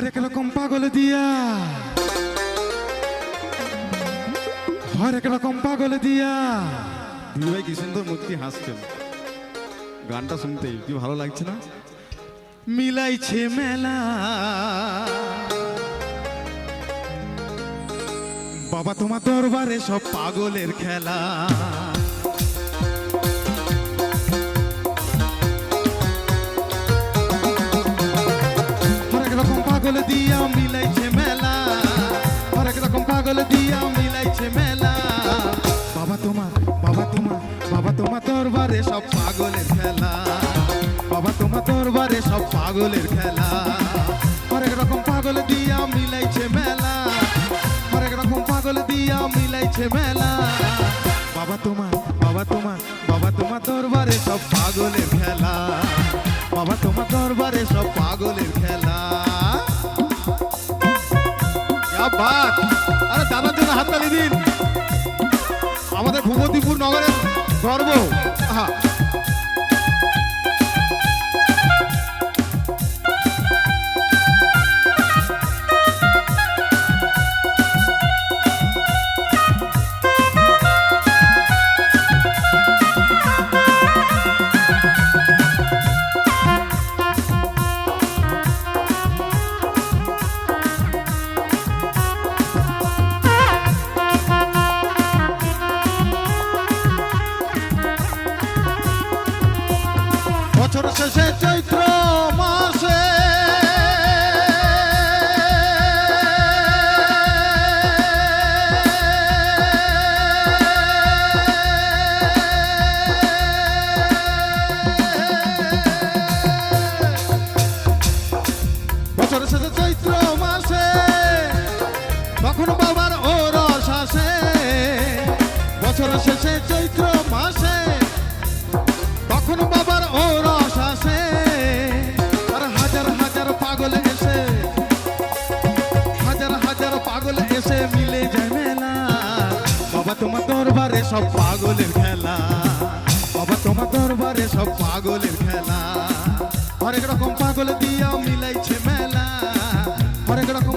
হরেক রকম পাগল দিয়া। হরেক রকম পাগল দিয়া। দিদি ভাই কি সুন্দর মূর্তি হাসছেন। গানটা শুনতেই কি ভালো লাগছে না? মিলাইছে মেলা। বাবা তোমার দরবারে সব পাগলের খেলা। তোমার দরবারে সব পাগলের খেলা। বাবা, তোমার দরবারে সব পাগলের খেলা। হরেক রকম পাগল দিয়া মিলাইছে মেলা। হরেক রকম পাগল দিয়া মিলাইছে মেলা। বাবা, তোমার বাবা তোমার বাবা, তোমার দরবারে সব পাগলের খেলা। বাবা, তোমার দরবারে সব পাগলের খেলা। বাদ আরে দাদার জন্য হাততালি দিন। আমাদের ভূপতিপুর নগরের গর্ব আহা বছর শেষে চৈত্র মাসে তখন বাবার ও রস আসে। আর হাজার হাজার পাগল এসে, হাজার হাজার পাগল এসে মিলে যায় মেলা। বাবা তোমার দরবারে সব পাগলের খেলা। বাবা তোমার দরবারে সব পাগলের খেলা। হরেক রকম পাগল দিয়া মিলাইছে মেলা। হরেক রকম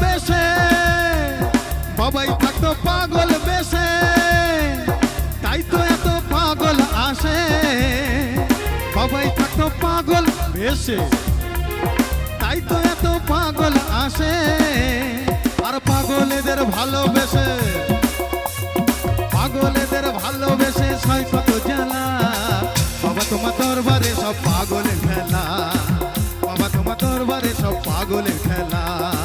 বেশে। বাবাই থাকতো পাগল বেশে। তাই তো এত পাগল আসে। বাবাই থাকতো পাগল বেশে। তাই তো এত পাগল আসে। আর পাগলেদের ভালোবেসে। পাগলেদের ভালোবেসে ছয় কত জ্বালা। বাবা তোমার দরবারে সব পাগলের খেলা। বাবা তোমার দরবারে সব পাগলের খেলা।